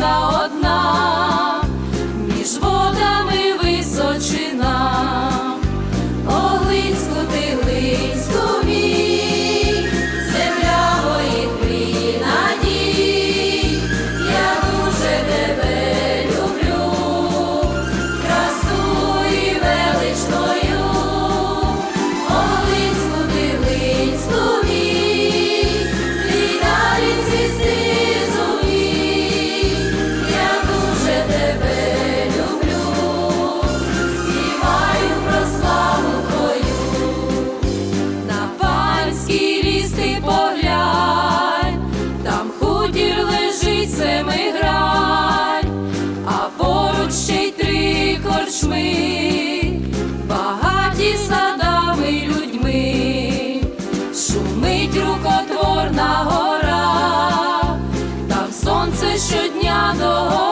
na hora. поганого.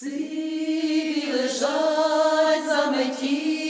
Сиві лежать заметілі,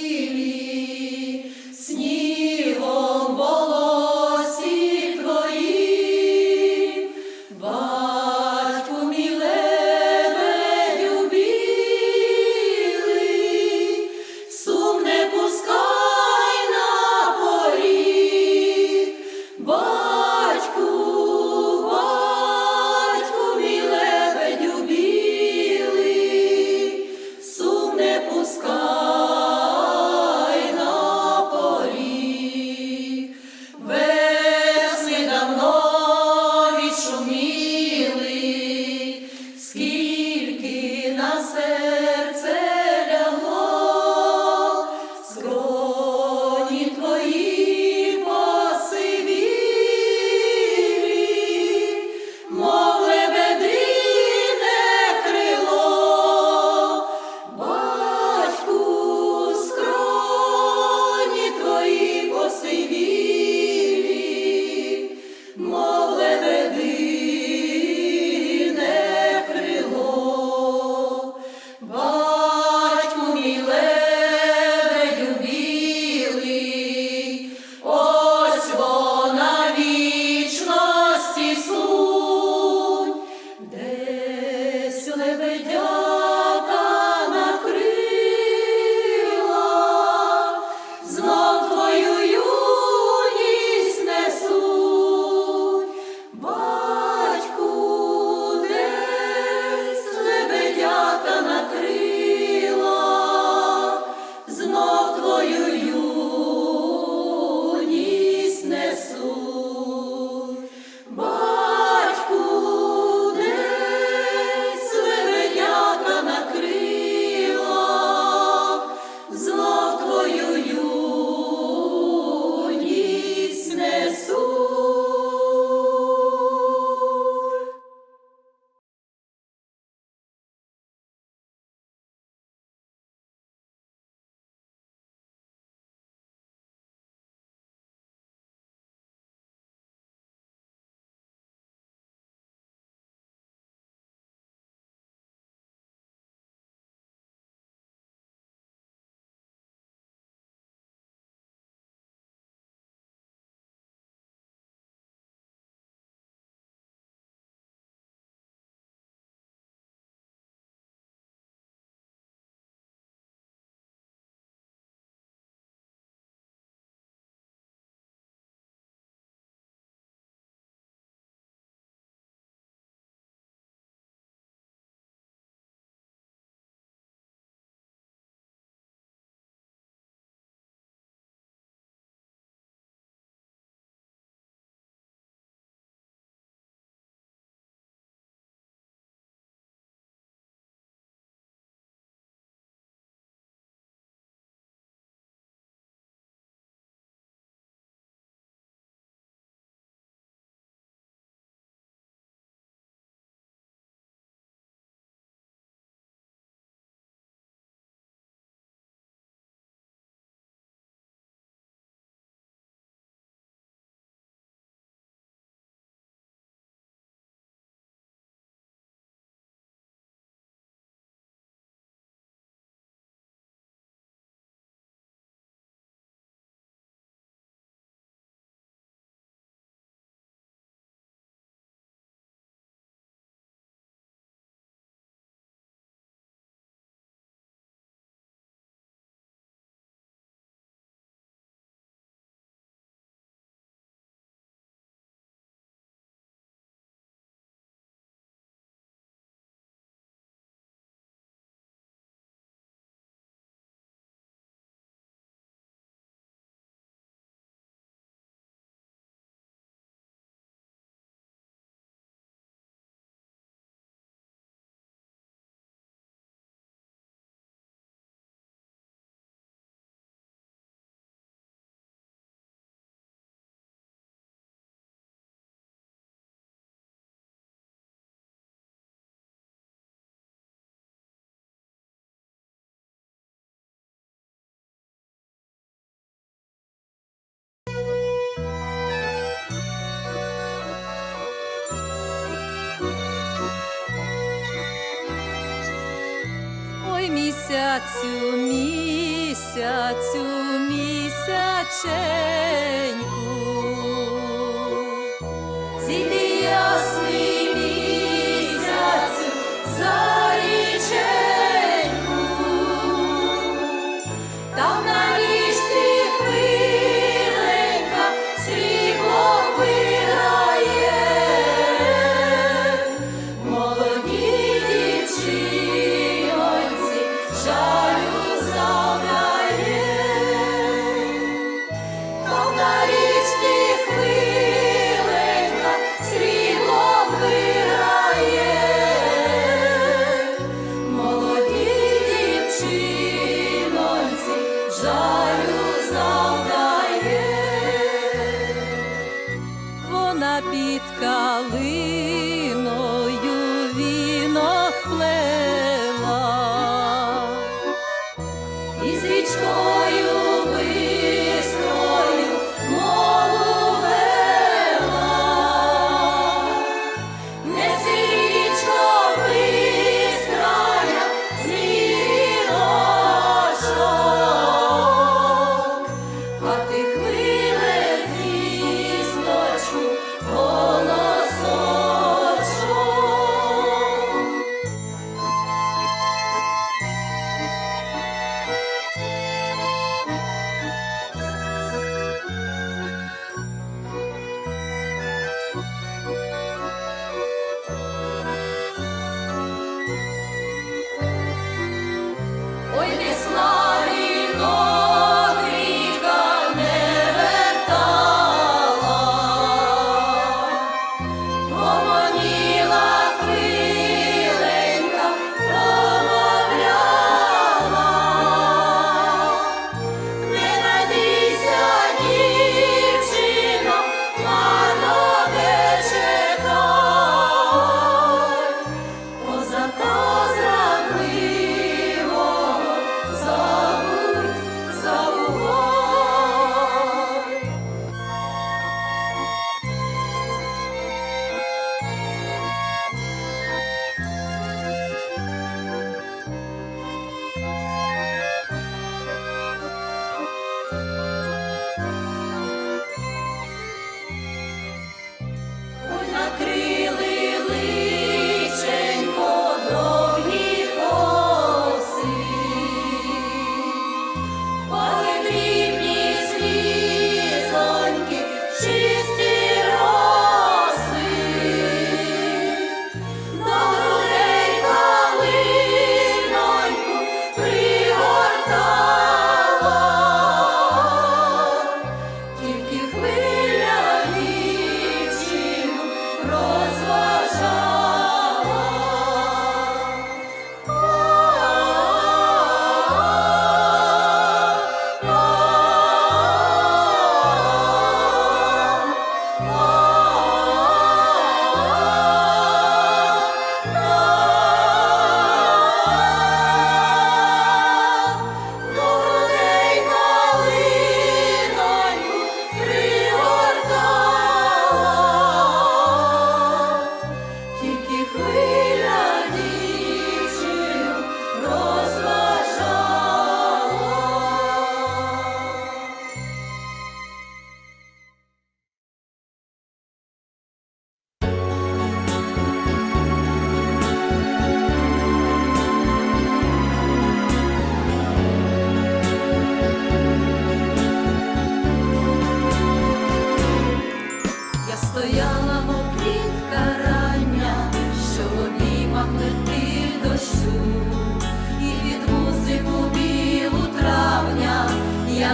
Місяцю, місяцю, місяченьку,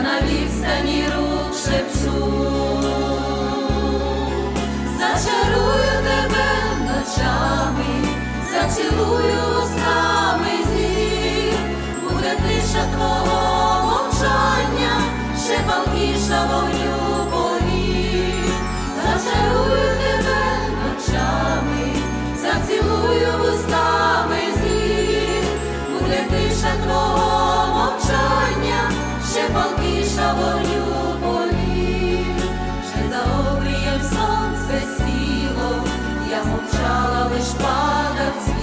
на відстані рук шепчу. Зачарую тебе ночами, зацілую устами зір, буде тиша твого мовчання, ще палкіша вогню повір. Зачарую тебе ночами, зацілую вустами зір, буде тиша твого мовчання, ще палкіша вогню повір, ще за обрієм сонце сіло, я мовчала, лиш падав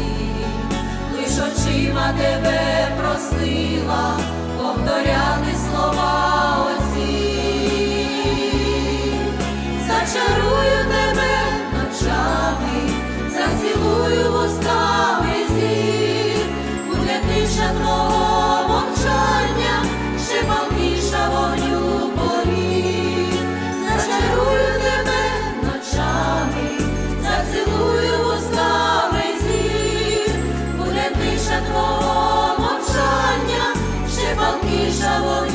лиш очима тебе просила. повторяти слова оці. Зачарую палкіша